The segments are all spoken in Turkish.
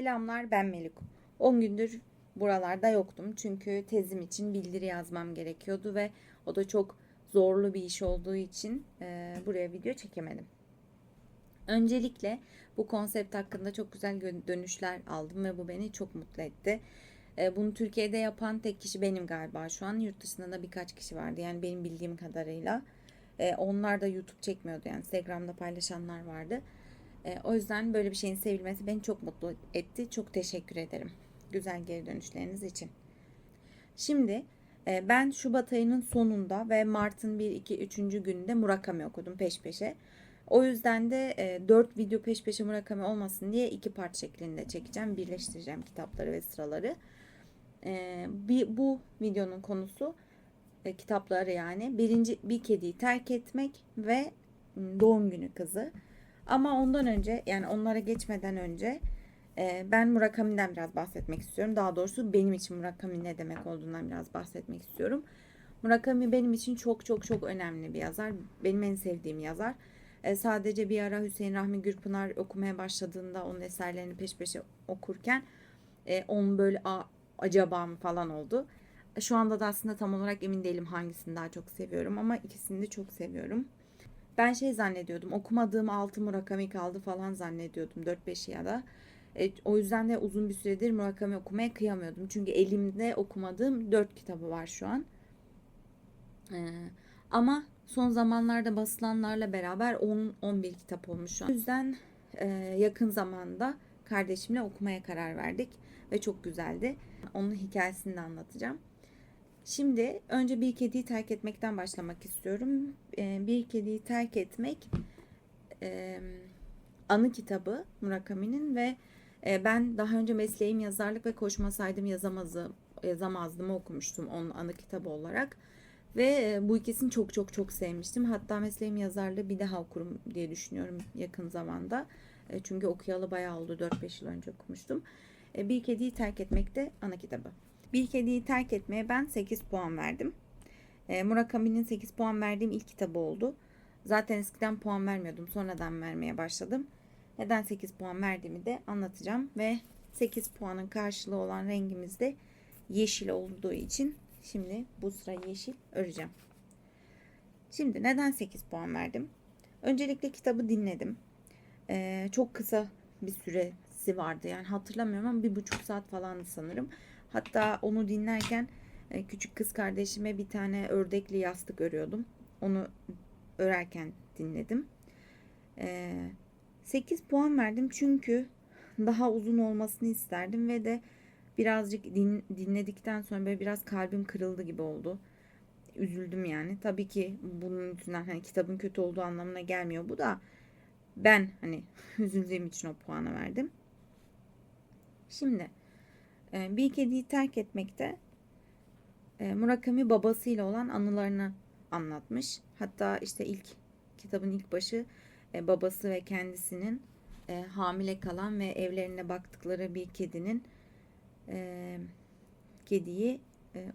Selamlar ben Melik. 10 gündür buralarda yoktum çünkü tezim için bildiri yazmam gerekiyordu ve o da çok zorlu bir iş olduğu için e, buraya video çekemedim. Öncelikle bu konsept hakkında çok güzel dönüşler aldım ve bu beni çok mutlu etti. E, bunu Türkiye'de yapan tek kişi benim galiba şu an. Yurt dışında da birkaç kişi vardı yani benim bildiğim kadarıyla. E, onlar da YouTube çekmiyordu yani Instagram'da paylaşanlar vardı. E, o yüzden böyle bir şeyin sevilmesi beni çok mutlu etti. Çok teşekkür ederim. Güzel geri dönüşleriniz için. Şimdi e, ben Şubat ayının sonunda ve Mart'ın 1, 2, 3. gününde Murakami okudum peş peşe. O yüzden de e, 4 video peş peşe Murakami olmasın diye iki part şeklinde çekeceğim. Birleştireceğim kitapları ve sıraları. E, bir, bu videonun konusu e, kitapları yani. Birinci bir kediyi terk etmek ve m, doğum günü kızı. Ama ondan önce yani onlara geçmeden önce e, ben Murakami'den biraz bahsetmek istiyorum. Daha doğrusu benim için Murakami ne demek olduğundan biraz bahsetmek istiyorum. Murakami benim için çok çok çok önemli bir yazar. Benim en sevdiğim yazar. E, sadece bir ara Hüseyin Rahmi Gürpınar okumaya başladığında onun eserlerini peş peşe okurken e, onun böyle a, acaba mı falan oldu. Şu anda da aslında tam olarak emin değilim hangisini daha çok seviyorum ama ikisini de çok seviyorum. Ben şey zannediyordum okumadığım 6 Murakami kaldı falan zannediyordum 4-5 ya da. E, o yüzden de uzun bir süredir Murakami okumaya kıyamıyordum. Çünkü elimde okumadığım 4 kitabı var şu an. E, ama son zamanlarda basılanlarla beraber 10-11 kitap olmuş şu an. O yüzden e, yakın zamanda kardeşimle okumaya karar verdik ve çok güzeldi. Onun hikayesini de anlatacağım. Şimdi önce bir kediyi terk etmekten başlamak istiyorum. Ee, Bir kediyi terk etmek anı kitabı Murakami'nin ve e, ben daha önce mesleğim yazarlık ve koşmasaydım yazamazdım, yazamazdım okumuştum onun anı kitabı olarak. Ve e, bu ikisini çok çok çok sevmiştim. Hatta mesleğim yazarlığı bir daha okurum diye düşünüyorum yakın zamanda. E, Çünkü okuyalı bayağı oldu 4-5 yıl önce okumuştum. Bir kediyi terk etmek de ana kitabı. Bir kediyi terk etmeye ben 8 puan verdim. E, Murakami'nin 8 puan verdiğim ilk kitabı oldu. Zaten eskiden puan vermiyordum. Sonradan vermeye başladım. Neden 8 puan verdiğimi de anlatacağım. Ve 8 puanın karşılığı olan rengimiz de yeşil olduğu için şimdi bu sıra yeşil öreceğim. Şimdi neden 8 puan verdim? Öncelikle kitabı dinledim. E, çok kısa bir süresi vardı. Yani hatırlamıyorum ama bir buçuk saat falandı sanırım. Hatta onu dinlerken e, küçük kız kardeşime bir tane ördekli yastık örüyordum. Onu örerken dinledim. E, 8 puan verdim çünkü daha uzun olmasını isterdim ve de birazcık din, dinledikten sonra böyle biraz kalbim kırıldı gibi oldu. Üzüldüm yani. Tabii ki bunun yüzünden hani kitabın kötü olduğu anlamına gelmiyor bu da ben hani üzüldüğüm için o puanı verdim. Şimdi e, bir kediyi terk etmekte e, Murakami babasıyla olan anılarını anlatmış. Hatta işte ilk kitabın ilk başı e, babası ve kendisinin e, hamile kalan ve evlerine baktıkları bir kedinin kediyi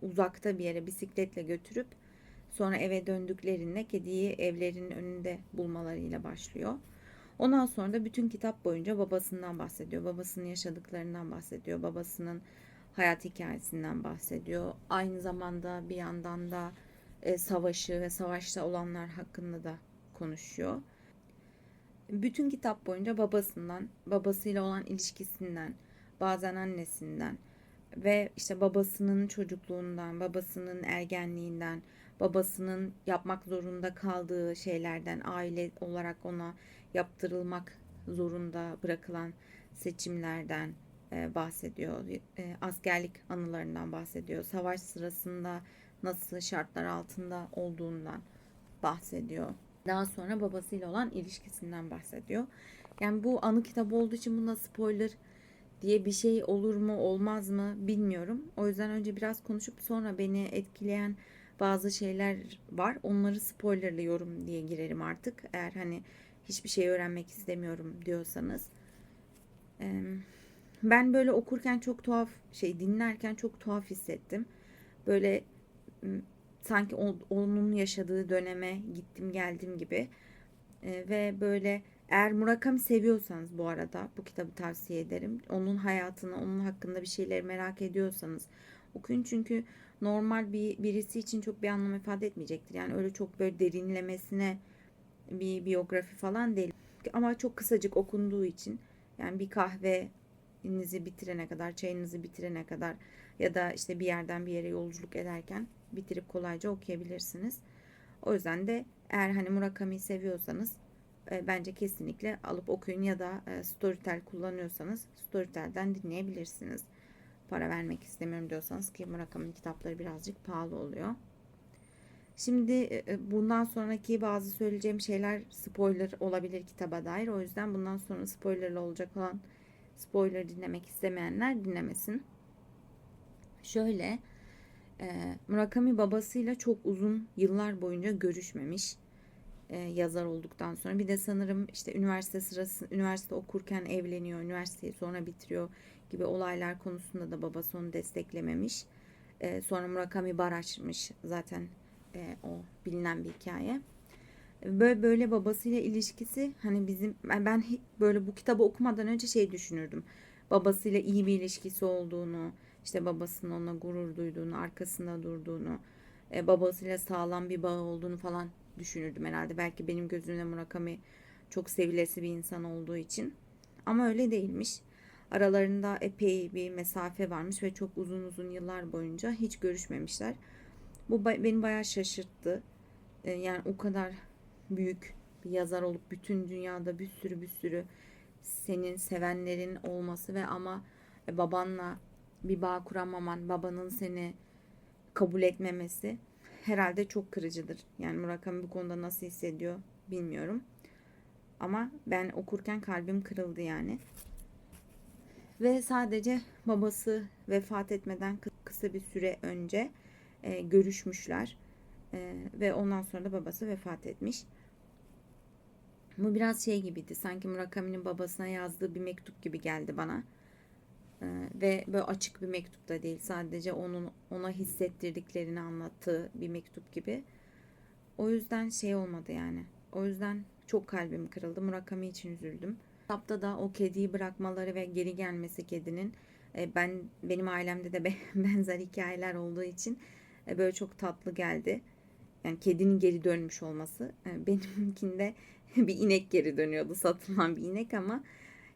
uzakta bir yere bisikletle götürüp sonra eve döndüklerinde kediyi evlerinin önünde bulmalarıyla başlıyor. Ondan sonra da bütün kitap boyunca babasından bahsediyor. Babasının yaşadıklarından bahsediyor. Babasının hayat hikayesinden bahsediyor. Aynı zamanda bir yandan da e, savaşı ve savaşta olanlar hakkında da konuşuyor. Bütün kitap boyunca babasından, babasıyla olan ilişkisinden, bazen annesinden ve işte babasının çocukluğundan, babasının ergenliğinden, babasının yapmak zorunda kaldığı şeylerden, aile olarak ona yaptırılmak zorunda bırakılan seçimlerden e, bahsediyor. E, askerlik anılarından bahsediyor. Savaş sırasında nasıl şartlar altında olduğundan bahsediyor. Daha sonra babasıyla olan ilişkisinden bahsediyor. Yani bu anı kitabı olduğu için bunda spoiler diye bir şey olur mu olmaz mı bilmiyorum. O yüzden önce biraz konuşup sonra beni etkileyen bazı şeyler var. Onları spoilerlıyorum diye girerim artık. Eğer hani hiçbir şey öğrenmek istemiyorum diyorsanız. Ben böyle okurken çok tuhaf şey dinlerken çok tuhaf hissettim. Böyle sanki onun yaşadığı döneme gittim geldim gibi. Ee, ve böyle Eğer Murakami seviyorsanız bu arada bu kitabı tavsiye ederim. Onun hayatını, onun hakkında bir şeyleri merak ediyorsanız okuyun. Çünkü normal bir birisi için çok bir anlam ifade etmeyecektir. Yani öyle çok böyle derinlemesine bir biyografi falan değil. Ama çok kısacık okunduğu için yani bir kahvenizi bitirene kadar, çayınızı bitirene kadar ya da işte bir yerden bir yere yolculuk ederken bitirip kolayca okuyabilirsiniz. O yüzden de eğer hani Murakami'yi seviyorsanız e, bence kesinlikle alıp okuyun ya da e, Storytel kullanıyorsanız Storytel'den dinleyebilirsiniz. Para vermek istemiyorum diyorsanız ki Murakami'nin kitapları birazcık pahalı oluyor. Şimdi e, e, bundan sonraki bazı söyleyeceğim şeyler spoiler olabilir kitaba dair. O yüzden bundan sonra spoilerlı olacak olan spoiler dinlemek istemeyenler dinlemesin. Şöyle e, Murakami babasıyla çok uzun yıllar boyunca görüşmemiş e, yazar olduktan sonra. Bir de sanırım işte üniversite sırası üniversite okurken evleniyor, üniversiteyi sonra bitiriyor gibi olaylar konusunda da babası onu desteklememiş. E, sonra Murakami bar açmış zaten e, o bilinen bir hikaye. Böyle böyle babasıyla ilişkisi hani bizim ben, ben böyle bu kitabı okumadan önce şey düşünürdüm. Babasıyla iyi bir ilişkisi olduğunu, işte babasının ona gurur duyduğunu, arkasında durduğunu, e, babasıyla sağlam bir bağ olduğunu falan düşünürdüm herhalde. Belki benim gözümde Murakami çok sevilesi bir insan olduğu için. Ama öyle değilmiş. Aralarında epey bir mesafe varmış ve çok uzun uzun yıllar boyunca hiç görüşmemişler. Bu beni bayağı şaşırttı. E, yani o kadar büyük bir yazar olup bütün dünyada bir sürü bir sürü senin sevenlerin olması ve ama e, babanla bir bağ kuramaman, babanın seni kabul etmemesi herhalde çok kırıcıdır. Yani Murakami bu konuda nasıl hissediyor bilmiyorum. Ama ben okurken kalbim kırıldı yani. Ve sadece babası vefat etmeden kısa bir süre önce e, görüşmüşler. E, ve ondan sonra da babası vefat etmiş. Bu biraz şey gibiydi. Sanki Murakami'nin babasına yazdığı bir mektup gibi geldi bana. Ee, ve böyle açık bir mektup da değil. Sadece onun ona hissettirdiklerini anlattığı bir mektup gibi. O yüzden şey olmadı yani. O yüzden çok kalbim kırıldı. Murakami için üzüldüm. Kitapta da o kediyi bırakmaları ve geri gelmesi kedinin e, ben benim ailemde de benzer hikayeler olduğu için e, böyle çok tatlı geldi. Yani kedinin geri dönmüş olması. E, benimkinde bir inek geri dönüyordu satılan bir inek ama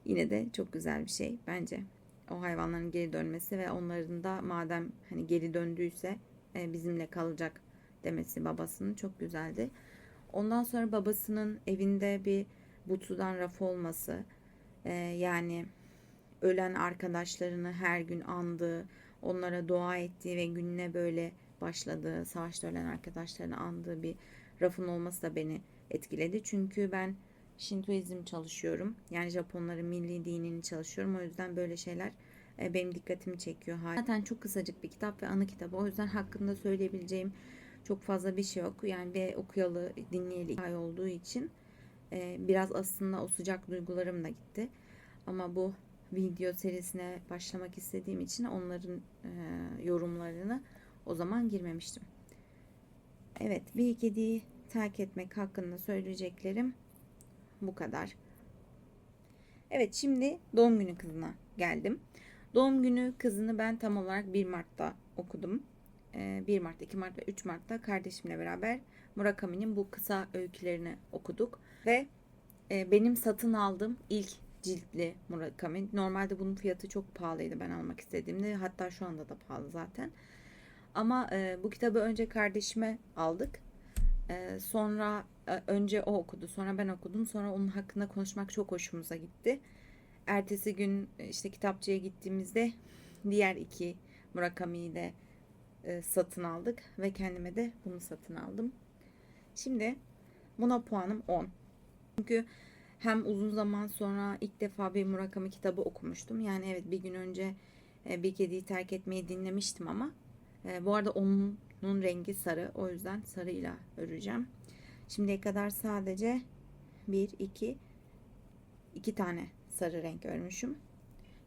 yine de çok güzel bir şey bence o hayvanların geri dönmesi ve onların da madem hani geri döndüyse e, bizimle kalacak demesi babasının çok güzeldi. Ondan sonra babasının evinde bir butsudan raf olması e, yani ölen arkadaşlarını her gün andığı, onlara dua ettiği ve gününe böyle başladığı, savaşta ölen arkadaşlarını andığı bir rafın olması da beni etkiledi. Çünkü ben Şintoizm çalışıyorum. Yani Japonların milli dinini çalışıyorum. O yüzden böyle şeyler e, benim dikkatimi çekiyor. Zaten çok kısacık bir kitap ve anı kitabı. O yüzden hakkında söyleyebileceğim çok fazla bir şey yok. Yani ve okuyalı, dinleyeli hikaye olduğu için e, biraz aslında o sıcak duygularım da gitti. Ama bu video serisine başlamak istediğim için onların e, yorumlarını o zaman girmemiştim. Evet, bir kediyi terk etmek hakkında söyleyeceklerim bu kadar. Evet şimdi doğum günü kızına geldim. Doğum günü kızını ben tam olarak 1 Mart'ta okudum. 1 ee, Mart, 2 Mart ve 3 Mart'ta kardeşimle beraber Murakami'nin bu kısa öykülerini okuduk. Ve e, benim satın aldığım ilk ciltli Murakami. Normalde bunun fiyatı çok pahalıydı ben almak istediğimde. Hatta şu anda da pahalı zaten. Ama e, bu kitabı önce kardeşime aldık. E, sonra önce o okudu, sonra ben okudum. Sonra onun hakkında konuşmak çok hoşumuza gitti. Ertesi gün işte kitapçıya gittiğimizde diğer iki Murakami'yi de e, satın aldık ve kendime de bunu satın aldım. Şimdi buna puanım 10. Çünkü hem uzun zaman sonra ilk defa bir Murakami kitabı okumuştum. Yani evet bir gün önce e, bir kediyi terk etmeyi dinlemiştim ama e, bu arada onun rengi sarı. O yüzden sarıyla öreceğim. Şimdiye kadar sadece 1, 2, 2 tane sarı renk örmüşüm.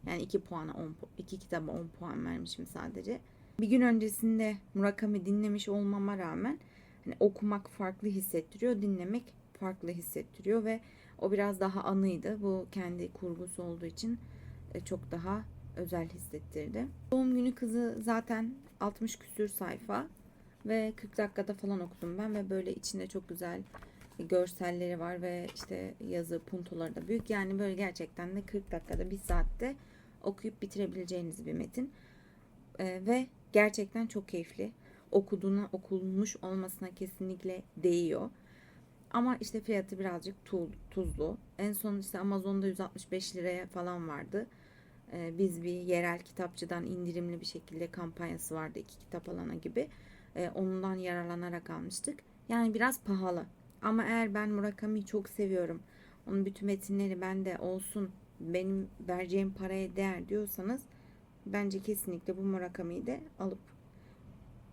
Yani 2 puana 10 2 kitaba 10 puan vermişim sadece. Bir gün öncesinde Murakami dinlemiş olmama rağmen hani okumak farklı hissettiriyor, dinlemek farklı hissettiriyor ve O biraz daha anıydı. Bu kendi kurgusu olduğu için e, çok daha özel hissettirdi. Doğum günü kızı zaten 60 küsür sayfa ve 40 dakikada falan okudum ben ve böyle içinde çok güzel görselleri var ve işte yazı puntoları da büyük. Yani böyle gerçekten de 40 dakikada bir saatte okuyup bitirebileceğiniz bir metin. Ee, ve gerçekten çok keyifli. Okuduğuna okulmuş olmasına kesinlikle değiyor. Ama işte fiyatı birazcık tu- tuzlu. En son işte Amazon'da 165 liraya falan vardı. Ee, biz bir yerel kitapçıdan indirimli bir şekilde kampanyası vardı iki kitap alana gibi. Ee, ondan yararlanarak almıştık. Yani biraz pahalı. Ama eğer ben Murakami'yi çok seviyorum. Onun bütün metinleri bende olsun. Benim vereceğim paraya değer diyorsanız bence kesinlikle bu Murakami'yi de alıp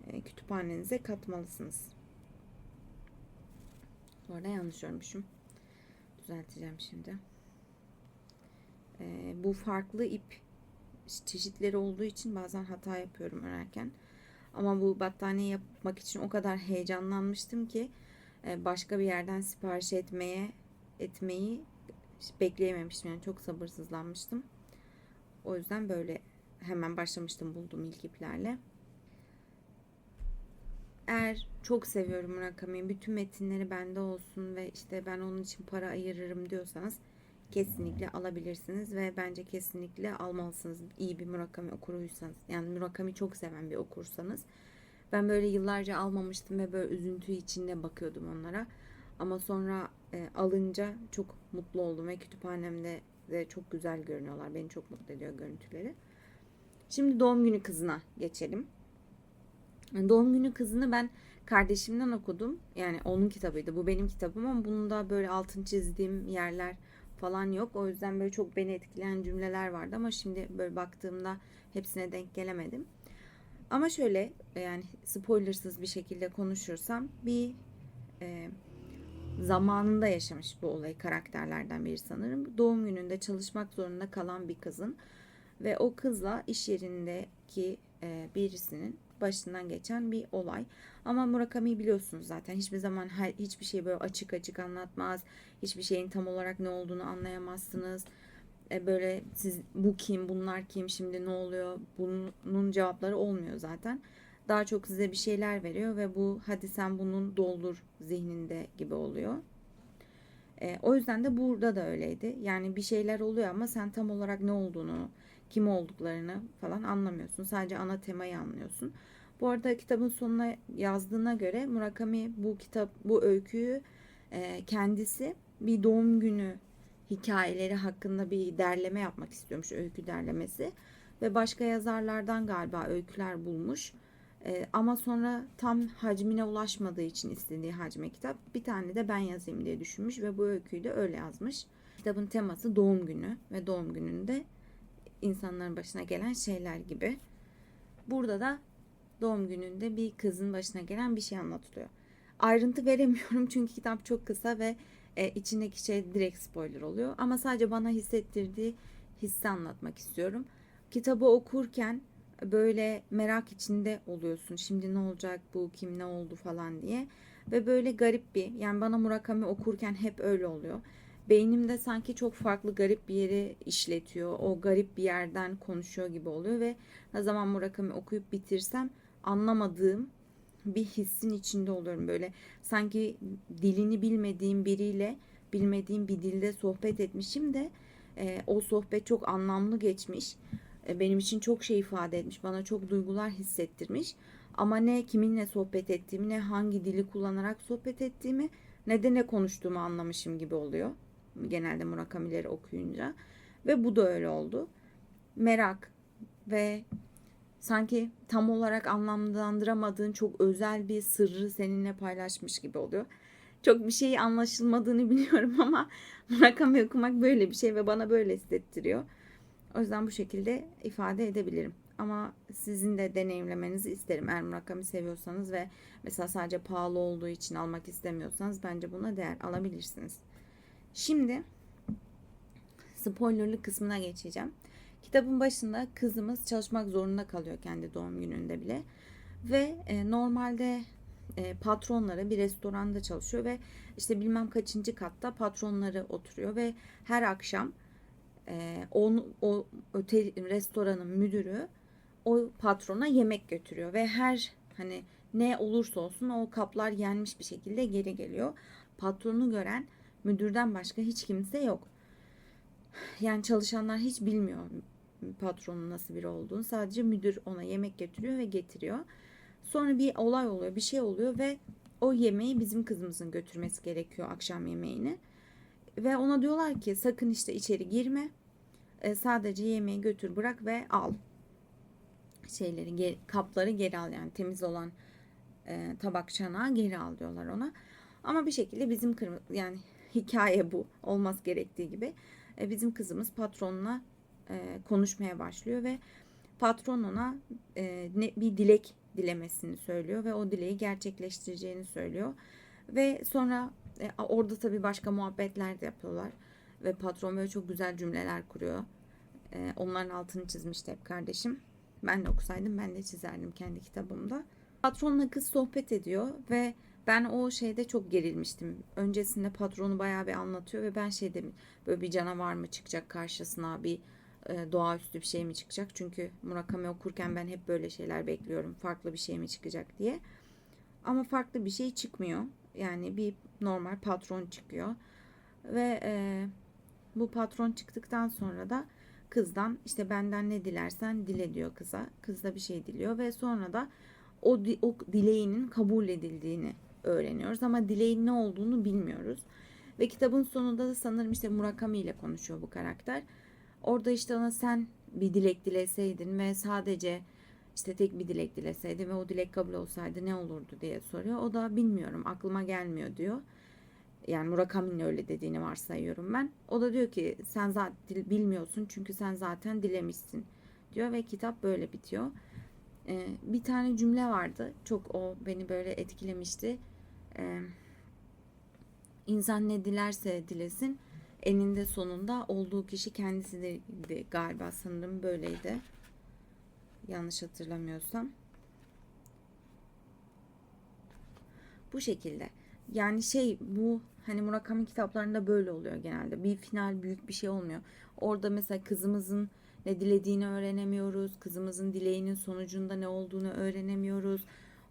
e, kütüphanenize katmalısınız. Bu arada yanlış görmüşüm. Düzelteceğim şimdi. E, bu farklı ip çeşitleri olduğu için bazen hata yapıyorum örerken. Ama bu battaniye yapmak için o kadar heyecanlanmıştım ki e, başka bir yerden sipariş etmeye etmeyi bekleyememiştim. Yani çok sabırsızlanmıştım. O yüzden böyle hemen başlamıştım bulduğum ilk iplerle. Eğer çok seviyorum Murakami'yi, bütün metinleri bende olsun ve işte ben onun için para ayırırım diyorsanız kesinlikle alabilirsiniz ve bence kesinlikle almalısınız. İyi bir Murakami okuruysanız, yani Murakami çok seven bir okursanız. Ben böyle yıllarca almamıştım ve böyle üzüntü içinde bakıyordum onlara. Ama sonra e, alınca çok mutlu oldum ve kütüphanemde de çok güzel görünüyorlar. Beni çok mutlu ediyor görüntüleri. Şimdi doğum günü kızına geçelim. Doğum günü kızını ben kardeşimden okudum. Yani onun kitabıydı. Bu benim kitabım ama bunda böyle altın çizdiğim yerler falan yok. O yüzden böyle çok beni etkileyen cümleler vardı ama şimdi böyle baktığımda hepsine denk gelemedim. Ama şöyle yani spoilersız bir şekilde konuşursam bir e, zamanında yaşamış bu olayı karakterlerden biri sanırım. Doğum gününde çalışmak zorunda kalan bir kızın ve o kızla iş yerindeki e, birisinin başından geçen bir olay. Ama Murakami biliyorsunuz zaten hiçbir zaman her, hiçbir şeyi böyle açık açık anlatmaz. Hiçbir şeyin tam olarak ne olduğunu anlayamazsınız. E, böyle siz bu kim, bunlar kim, şimdi ne oluyor? Bunun cevapları olmuyor zaten. Daha çok size bir şeyler veriyor ve bu hadi sen bunun doldur zihninde gibi oluyor. E, o yüzden de burada da öyleydi. Yani bir şeyler oluyor ama sen tam olarak ne olduğunu, kim olduklarını falan anlamıyorsun. Sadece ana temayı anlıyorsun. Bu arada kitabın sonuna yazdığına göre Murakami bu kitap, bu öyküyü e, kendisi bir doğum günü hikayeleri hakkında bir derleme yapmak istiyormuş, öykü derlemesi. Ve başka yazarlardan galiba öyküler bulmuş. E, ama sonra tam hacmine ulaşmadığı için istediği hacme kitap bir tane de ben yazayım diye düşünmüş ve bu öyküyü de öyle yazmış. Kitabın teması doğum günü ve doğum gününde insanların başına gelen şeyler gibi. Burada da doğum gününde bir kızın başına gelen bir şey anlatılıyor. Ayrıntı veremiyorum çünkü kitap çok kısa ve e, içindeki şey direkt spoiler oluyor. Ama sadece bana hissettirdiği hissi anlatmak istiyorum. Kitabı okurken böyle merak içinde oluyorsun. Şimdi ne olacak bu kim ne oldu falan diye. Ve böyle garip bir yani bana Murakami okurken hep öyle oluyor. Beynimde sanki çok farklı garip bir yeri işletiyor. O garip bir yerden konuşuyor gibi oluyor ve ne zaman Murakami okuyup bitirsem anlamadığım bir hissin içinde oluyorum böyle. Sanki dilini bilmediğim biriyle bilmediğim bir dilde sohbet etmişim de e, o sohbet çok anlamlı geçmiş. E, benim için çok şey ifade etmiş. Bana çok duygular hissettirmiş. Ama ne kiminle sohbet ettiğimi, ne hangi dili kullanarak sohbet ettiğimi, ne de ne konuştuğumu anlamışım gibi oluyor. Genelde Murakami'leri okuyunca. Ve bu da öyle oldu. Merak ve sanki tam olarak anlamlandıramadığın çok özel bir sırrı seninle paylaşmış gibi oluyor. Çok bir şey anlaşılmadığını biliyorum ama Murakami okumak böyle bir şey ve bana böyle hissettiriyor. O yüzden bu şekilde ifade edebilirim. Ama sizin de deneyimlemenizi isterim. Eğer Murakami seviyorsanız ve mesela sadece pahalı olduğu için almak istemiyorsanız bence buna değer alabilirsiniz. Şimdi spoilerlı kısmına geçeceğim. Kitabın başında kızımız çalışmak zorunda kalıyor kendi doğum gününde bile. Ve e, normalde e, patronları bir restoranda çalışıyor ve işte bilmem kaçıncı katta patronları oturuyor ve her akşam e, onu, o otel restoranın müdürü o patrona yemek götürüyor ve her hani ne olursa olsun o kaplar yenmiş bir şekilde geri geliyor. Patronu gören müdürden başka hiç kimse yok. Yani çalışanlar hiç bilmiyor patronun nasıl biri olduğunu. Sadece müdür ona yemek götürüyor ve getiriyor. Sonra bir olay oluyor, bir şey oluyor ve o yemeği bizim kızımızın götürmesi gerekiyor akşam yemeğini. Ve ona diyorlar ki sakın işte içeri girme. E, sadece yemeği götür bırak ve al. Şeyleri geri, kapları geri al yani temiz olan e, tabak çanağı geri al diyorlar ona. Ama bir şekilde bizim kırmızı yani hikaye bu olmaz gerektiği gibi. E, bizim kızımız patronla e, konuşmaya başlıyor ve patron ona e, ne, bir dilek dilemesini söylüyor ve o dileği gerçekleştireceğini söylüyor. Ve sonra e, orada tabii başka muhabbetler de yapıyorlar ve patron böyle çok güzel cümleler kuruyor. E, onların altını çizmişti hep kardeşim. Ben de okusaydım ben de çizerdim kendi kitabımda. Patronla kız sohbet ediyor ve ben o şeyde çok gerilmiştim. Öncesinde patronu bayağı bir anlatıyor ve ben şey dedim böyle bir canavar mı çıkacak karşısına bir e, doğaüstü bir şey mi çıkacak? Çünkü Murakami okurken ben hep böyle şeyler bekliyorum. Farklı bir şey mi çıkacak diye. Ama farklı bir şey çıkmıyor. Yani bir normal patron çıkıyor. Ve e, bu patron çıktıktan sonra da kızdan işte benden ne dilersen dile diyor kıza. Kız da bir şey diliyor ve sonra da o, o dileğinin kabul edildiğini öğreniyoruz ama dileğin ne olduğunu bilmiyoruz. Ve kitabın sonunda da sanırım işte Murakami ile konuşuyor bu karakter. Orada işte ona sen bir dilek dileseydin ve sadece işte tek bir dilek dileseydin ve o dilek kabul olsaydı ne olurdu diye soruyor. O da bilmiyorum aklıma gelmiyor diyor. Yani Murakami'nin öyle dediğini varsayıyorum ben. O da diyor ki sen zaten bilmiyorsun çünkü sen zaten dilemişsin diyor ve kitap böyle bitiyor. Ee, bir tane cümle vardı. Çok o beni böyle etkilemişti. Ee, insan ne dilerse dilesin eninde sonunda olduğu kişi kendisi de galiba sanırım böyleydi. Yanlış hatırlamıyorsam. Bu şekilde. Yani şey bu hani Murakami kitaplarında böyle oluyor genelde. Bir final büyük bir şey olmuyor. Orada mesela kızımızın ne dilediğini öğrenemiyoruz. Kızımızın dileğinin sonucunda ne olduğunu öğrenemiyoruz.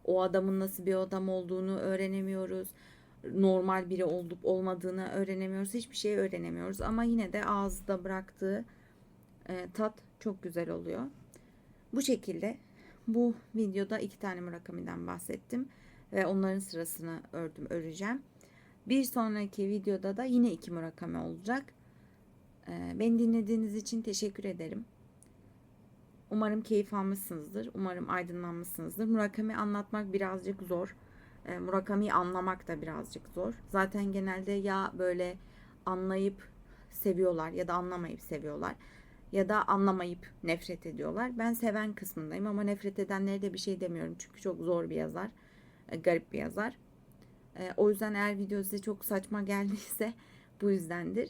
O adamın nasıl bir adam olduğunu öğrenemiyoruz normal biri olup olmadığını öğrenemiyoruz. Hiçbir şey öğrenemiyoruz. Ama yine de ağızda bıraktığı e, tat çok güzel oluyor. Bu şekilde bu videoda iki tane Murakami'den bahsettim. Ve onların sırasını ördüm, öreceğim. Bir sonraki videoda da yine iki Murakami olacak. E, beni dinlediğiniz için teşekkür ederim. Umarım keyif almışsınızdır. Umarım aydınlanmışsınızdır. Murakami anlatmak birazcık zor. E, Murakami'yi anlamak da birazcık zor. Zaten genelde ya böyle anlayıp seviyorlar ya da anlamayıp seviyorlar ya da anlamayıp nefret ediyorlar. Ben seven kısmındayım ama nefret edenlere de bir şey demiyorum çünkü çok zor bir yazar, e, garip bir yazar. E, o yüzden eğer video size çok saçma geldiyse bu yüzdendir.